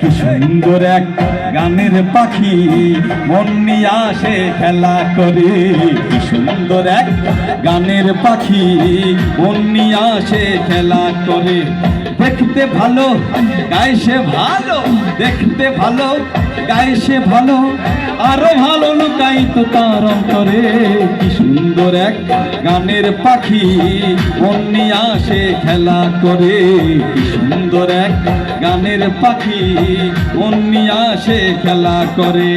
কি সুন্দর এক গানের পাখি, মন নিয়ে আসে খেলা করে। কি সুন্দর এক গানের পাখি, মন নিয়ে আসে খেলা করে। দেখতে ভালো সে ভালো, দেখতে ভালো সে ভালো, আরও ভালো লুকাই তো তার অন্তরে। কি সুন্দর এক গানের পাখি, মন নিয়ে আসে খেলা করে। কি সুন্দর এক গানের পাখি অন্য নিয়ে আসে খেলা করে।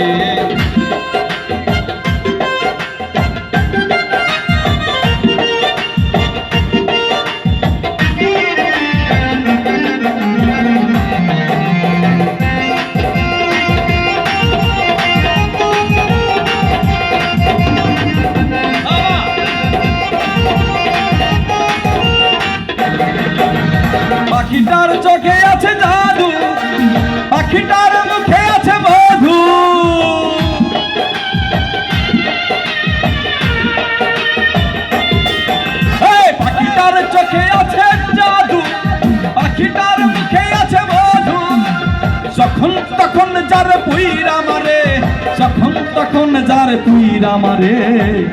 তখন তুই আমারে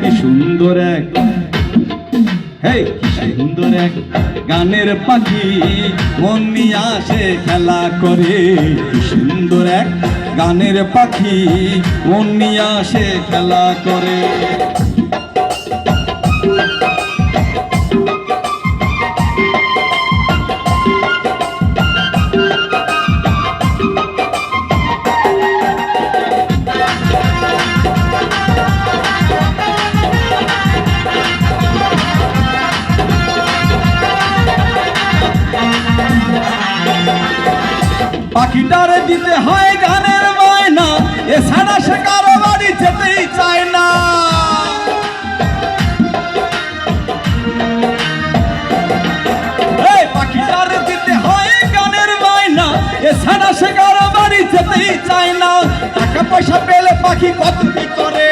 কি সুন্দর এক। সুন্দর এক গানের পাখি। মন নিয়ে আসে খেলা করে। সুন্দর এক গানের পাখি। মন আসে খেলা করে। পাখিটার দিতে হয় গানের ময়না এছাড়া সে কারও বাড়ি যেতেই চায় না। পাখিটার দিতে হয় গানের ময়না এছাড়া সে কারও বাড়ি যেতেই চায় না। টাকা পয়সা পেলে পাখি কত কি করে,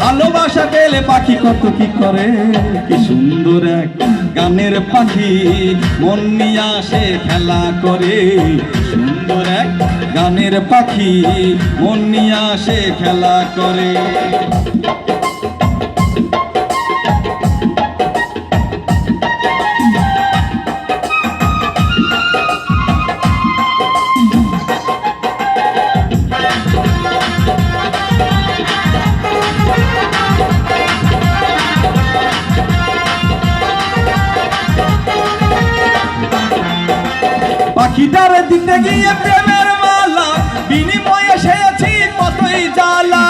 ভালোবাসা পেলে পাখি কত কি করে। কি সুন্দর এক গানের পাখি, মন নিয়ে আসে খেলা করে। সুন্দর এক গানের পাখি মন নিয়ে আসে খেলা করে। পাখিটার দিতে গিয়ে প্রেমের মালা। বিনিময়ে সেছি কতই জ্বালা।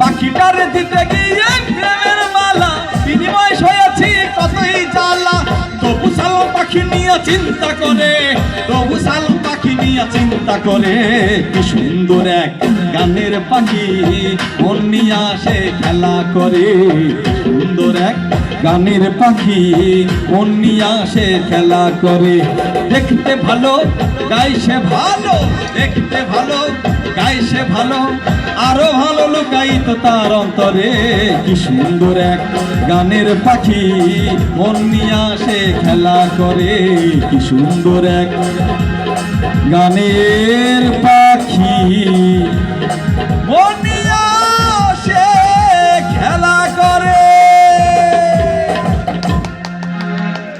পাখিটার দিতে গিয়ে প্রেমের মালা। বিনিময় হয়েছি কতই জ্বালা। তবু সালাম পাখি নিয়ে চিন্তা করে, তবু সালাম পাখি নিয়ে চিন্তা করে, কি সুন্দর এক গানের পাখি। মন নিয়ে আসে খেলা করে, সুন্দর এক গানের পাখি মন নিয়ে আসে খেলা করে। দেখতে ভালো গাইছে ভালো, দেখতে ভালো গাইছে ভালো। আরও ভালো লুকাই তো তার অন্তরে। কি সুন্দর এক গানের পাখি মন নিয়ে আসে খেলা করে। কি সুন্দর এক গানের পাখি